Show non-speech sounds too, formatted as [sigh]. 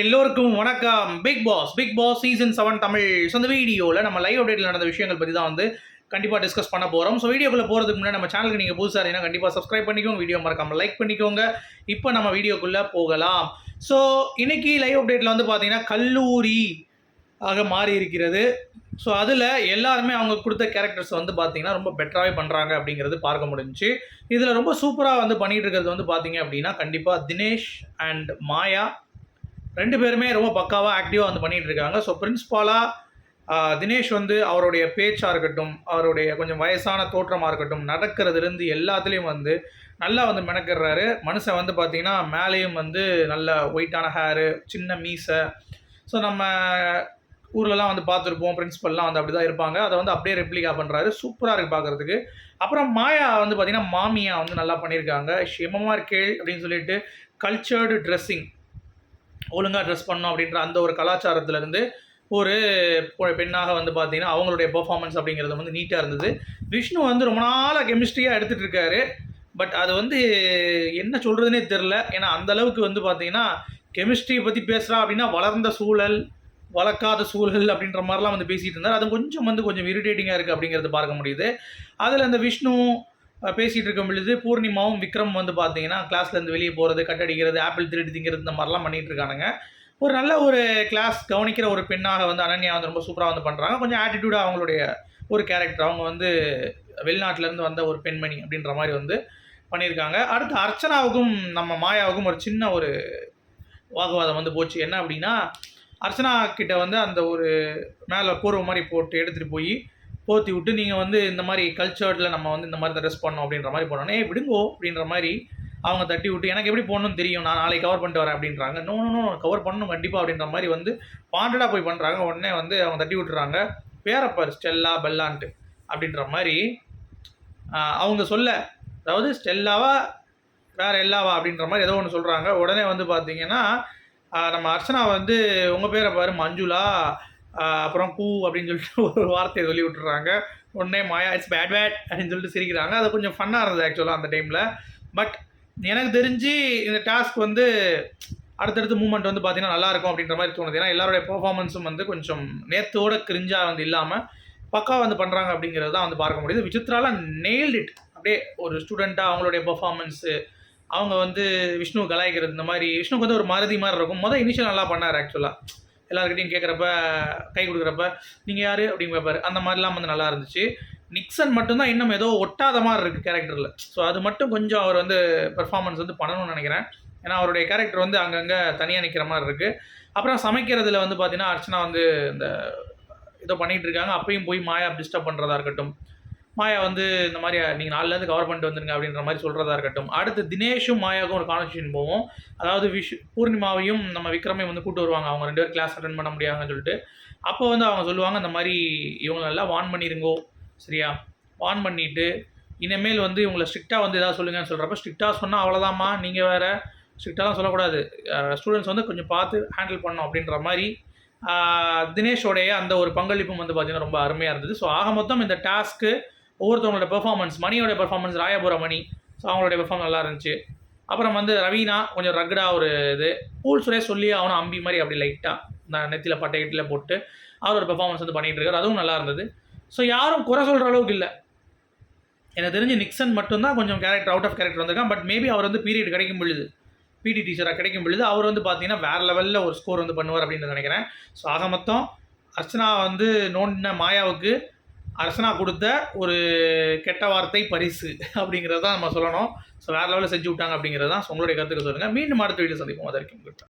எல்லோருக்கும் வணக்கம். Big boss big boss season seven Tamil. So அந்த வீடியோவில் நம்ம லைவ் அப்டேட்டில் நடந்த விஷயங்கள் பற்றி தான் வந்து கண்டிப்பாக டிஸ்கஸ் பண்ண போகிறோம் ஸோ வீடியோக்குள்ளே போகிறதுக்கு முன்னாடி நம்ம சேனலுக்கு நீங்கள் புதுசாக இருந்தீங்கன்னா கண்டிப்பாக சப்ஸ்கிரைப் பண்ணிக்கோங்க. வீடியோ மறக்காமல் லைக் பண்ணிக்கோங்க. இப்போ நம்ம வீடியோக்குள்ளே போகலாம். ஸோ இன்னைக்கு லைவ் அப்டேட்டில் வந்து பார்த்தீங்கன்னா கல்லூரி ஆக மாறி இருக்கிறது. ஸோ அதில் எல்லாருமே அவங்க கொடுத்த கேரக்டர்ஸ் வந்து பார்த்தீங்கன்னா ரொம்ப பெட்டராகவே பண்ணுறாங்க அப்படிங்கிறது பார்க்க முடிஞ்சுச்சு. இதில் ரொம்ப சூப்பராக வந்து பண்ணிகிட்டு இருக்கிறது வந்து பார்த்தீங்க அப்படின்னா கண்டிப்பாக தினேஷ் அண்ட் மாயா ரெண்டு பேருமே ரொம்ப பக்காவாக ஆக்டிவாக வந்து பண்ணிகிட்டு இருக்காங்க. ஸோ பிரின்ஸ்பாலாக தினேஷ் வந்து அவருடைய பேச்சாக இருக்கட்டும் அவருடைய கொஞ்சம் வயசான தோற்றமாக இருக்கட்டும் நடக்கிறதுலேருந்து எல்லாத்துலேயும் வந்து நல்லா வந்து மெனக்கிறாரு மனுஷன் வந்து பார்த்திங்கன்னா மேலேயும் வந்து நல்ல ஒயிட்டான ஹேரு சின்ன மீசை. ஸோ நம்ம ஊர்லலாம் வந்து பார்த்துருப்போம் பிரின்ஸ்பல்லாம் வந்து அப்படி தான் இருப்பாங்க. அதை வந்து அப்படியே ரெப்ளிகா பண்ணுறாரு சூப்பராக இருக்குது பார்க்குறதுக்கு அப்புறம் மாயா வந்து பார்த்திங்கன்னா மாமியா வந்து நல்லா பண்ணியிருக்காங்க ஷிமமாக கேள் அப்படின்னு சொல்லிட்டு கல்ச்சர்டு ட்ரெஸ்ஸிங் ஒழுங்காக ட்ரெஸ் பண்ணணும் அப்படின்ற அந்த ஒரு கலாச்சாரத்துலேருந்து ஒரு பெண்ணாக வந்து பார்த்தீங்கன்னா அவங்களுடைய பெர்ஃபார்மன்ஸ் அப்படிங்கிறது வந்து நீட்டாக இருந்தது. விஷ்ணு வந்து ரொம்ப நாளாக கெமிஸ்ட்ரியாக எடுத்துகிட்டு இருக்காரு. பட் அது வந்து என்ன சொல்கிறதுனே தெரில ஏன்னா அந்தளவுக்கு வந்து பார்த்தீங்கன்னா கெமிஸ்ட்ரியை பற்றி பேசுகிறா அப்படின்னா வளர்ந்த சூழல் வளர்க்காத சூழல் அப்படின்ற மாதிரிலாம் வந்து பேசிகிட்டு இருந்தார். அது கொஞ்சம் வந்து கொஞ்சம் இரிட்டேட்டிங்காக இருக்குது அப்படிங்கிறது பார்க்க முடியுது. அதில் அந்த விஷ்ணு பேசிகிட்டு இருக்கும் பொழுது பூர்ணிமாவும் விக்ரம் வந்து பார்த்தீங்கன்னா கிளாஸ்லேருந்து வெளியே போகிறது கட்டடிக்கிறது ஆப்பிள் திருடி திங்கிறது இந்த மாதிரிலாம் பண்ணிகிட்டு இருக்கானுங்க. ஒரு நல்ல ஒரு கிளாஸ் கவனிக்கிற ஒரு பெண்ணாக வந்து அனன்யா வந்து ரொம்ப சூப்பராக வந்து பண்ணுறாங்க கொஞ்சம் ஆட்டிடியூடாக அவங்களுடைய ஒரு கேரக்டர் அவங்க வந்து வெளிநாட்டிலேருந்து வந்த ஒரு பெண்மணி அப்படின்ற மாதிரி வந்து பண்ணியிருக்காங்க. அடுத்து அர்ச்சனாவுக்கும் நம்ம மாயாவுக்கும் ஒரு சின்ன ஒரு வாக்குவாதம் வந்து போச்சு. என்ன அப்படின்னா அர்ச்சனா கிட்ட வந்து அந்த ஒரு மேலே போர்வை மாதிரி போட்டு எடுத்துகிட்டு போய் போத்தி விட்டு நீங்கள் வந்து இந்த மாதிரி கல்ச்சர்டில் நம்ம வந்து இந்த மாதிரி ட்ரெஸ் பண்ணோம் அப்படின்ற மாதிரி போனோன்னே விடுங்கோ அப்படின்ற மாதிரி அவங்க தட்டி விட்டு எனக்கு எப்படி போடணும்னு தெரியும்? நான் நாளைக்கு கவர் பண்ணிட்டு வரேன் அப்படின்றாங்க. நோ நோ கவர் பண்ணணும் கண்டிப்பாக அப்படின்ற மாதிரி வந்து பாண்டடாக போய் பண்ணுறாங்க உடனே வந்து அவங்க தட்டி விட்டுறாங்க. பேரப்பர் ஸ்டெல்லா பெல்லான்ட்டு அப்படின்ற மாதிரி அவங்க சொல்ல அதாவது ஸ்டெல்லாவா வேறு எல்லாவா? அப்படின்ற மாதிரி ஏதோ ஒன்று சொல்கிறாங்க உடனே வந்து பார்த்தீங்கன்னா நம்ம அர்ச்சனா வந்து உங்கள் பேரை பாரு மஞ்சுளா அப்புறம் பூ அப்படின்னு சொல்லிட்டு [laughs] ஒரு வார்த்தையை சொல்லி விட்டுறாங்க. உடனே மாயா இட்ஸ் பேட் பேட் அப்படின்னு சொல்லிட்டு சிரிக்கிறாங்க. அது கொஞ்சம் ஃபன்னாக இருந்தது ஆக்சுவலாக அந்த டைமில் பட் எனக்கு தெரிஞ்சு இந்த டாஸ்க் வந்து அடுத்தடுத்து மூமெண்ட் வந்து பார்த்தீங்கன்னா நல்லா இருக்கும் அப்படின்ற மாதிரி தோணுது. ஏன்னா எல்லாருடைய பர்ஃபார்மன்ஸும் வந்து கொஞ்சம் நேத்தோட கிரிஞ்சாக வந்து இல்லாமல் பக்கா வந்து பண்ணுறாங்க அப்படிங்கிறது தான் வந்து பார்க்க முடியுது. விசித்ரால நெயில்ட் இட் அப்படியே ஒரு ஸ்டூடெண்ட்டாக அவங்களுடைய பர்ஃபார்மன்ஸு அவங்க வந்து விஷ்ணு கலாய்க்கிறது இந்த மாதிரி விஷ்ணுக்கு வந்து ஒரு மருதி மாதிரி இருக்கும். மொதல் இனிஷியல் நல்லா பண்ணார் ஆக்சுவலாக எல்லாருக்கிட்டையும் கேட்குறப்ப கை கொடுக்குறப்ப நீங்கள் யார்? அப்படின்னு கேட்பாரு அந்த மாதிரிலாம் வந்து நல்லா இருந்துச்சு. நிக்சன் மட்டும்தான் இன்னும் ஏதோ ஒட்டாத மாதிரி இருக்குது கேரக்டரில். ஸோ அது மட்டும் கொஞ்சம் அவர் வந்து பெர்ஃபார்மன்ஸ் வந்து பண்ணணும்னு நினைக்கிறேன். ஏன்னா அவருடைய கேரக்டர் வந்து அங்கங்கே தனியாக நிற்கிற மாதிரி இருக்குது அப்புறம் சமைக்கிறதுல வந்து பார்த்தீங்கன்னா அர்ச்சனா வந்து இந்த இதை பண்ணிகிட்டு இருக்காங்க. அப்பயும் போய் மாயா டிஸ்டர்ப் பண்ணுறதா இருக்கட்டும். மாயா வந்து இந்த மாதிரி நீங்கள் நாலுலேருந்து கவர் பண்ணிட்டு வந்துருங்க அப்படின்ற மாதிரி சொல்கிறதா இருக்கட்டும். அடுத்து தினேஷும் மாயாவுக்கும் ஒரு கான்வர்சேஷன் போவோம். அதாவது விஷ் பூர்ணிமாவையும் நம்ம விக்ரமையும் வந்து கூட்டு வருவாங்க. அவங்க ரெண்டு பேரும் கிளாஸ் அட்டன் பண்ண முடியாதுன்னு சொல்லிட்டு. அப்போ வந்து அவங்க சொல்லுவாங்க இந்த மாதிரி இவங்களெல்லாம் வான் பண்ணிருங்கோ. சரியா? வான் பண்ணிவிட்டு இனிமேல் வந்து இவங்களை ஸ்ட்ரிக்டாக வந்து எதாவது சொல்லுங்கன்னு சொல்கிறப்ப ஸ்ட்ரிக்டாக சொன்னால் அவ்வளோதாம்மா நீங்கள் வேறு ஸ்ட்ரிக்டாலாம் சொல்லக்கூடாது. ஸ்டூடெண்ட்ஸ் வந்து கொஞ்சம் பார்த்து ஹேண்டில் பண்ணோம் அப்படின்ற மாதிரி தினேஷோடைய அந்த ஒரு பங்களிப்பும் வந்து பார்த்திங்கன்னா ரொம்ப அருமையாக இருந்தது. ஸோ ஆக மொத்தம் இந்த டாஸ்க்கு ஒவ்வொருத்தவங்களோட பெர்ஃபார்மன்ஸ் மணியோட பெர்ஃபார்மன்ஸ் ராயபுர மணி. ஸோ அவங்களுடைய பெர்ஃபார்மன்ஸ் நல்லா இருந்துச்சு. அப்புறம் வந்து ரவீனா கொஞ்சம் ரகடாக ஒரு இது. பூல் சுரேஷ் சொல்லி அவனும் அம்பி மாதிரி அப்படி லைட்டாக நான் நெத்தியில் பட்டை கிட்டில் போட்டு அவர் ஒரு பெர்ஃபார்மன்ஸ் வந்து பண்ணிகிட்டு இருக்காரு. அதுவும் நல்லா இருந்தது. ஸோ யாரும் குறை சொல்கிற அளவுக்கு இல்லை. எனக்கு தெரிஞ்சு நிக்சன் மட்டும்தான் கொஞ்சம் கேரக்டர் அவுட் ஆஃப் கேரக்டர் வந்திருக்கான். பட் மேபி அவர் வந்து பீரியட் கிடைக்கும் பொழுது பிடி டீச்சராக கிடைக்கும் பொழுது அவர் வந்து பார்த்தீங்கன்னா வேறு லெவலில் ஒரு ஸ்கோர் வந்து பண்ணுவார் அப்படின்னு நினைக்கிறேன். ஸோ ஆக மொத்தம் அர்ச்சனா வந்து நோண்டின மாயாவுக்கு அரசனா கொடுத்த ஒரு கெட்ட வார்த்தை பரிசு அப்படிங்கிறத நம்ம சொல்லணும். ஸோ வேறு லெவலில் செஞ்சு விட்டாங்க அப்படிங்கிறது தான் உங்களுடைய கருத்துக்கு சொல்லுங்கள் மீண்டும் அடுத்த வீடியோ சந்திப்போம். அதற்கு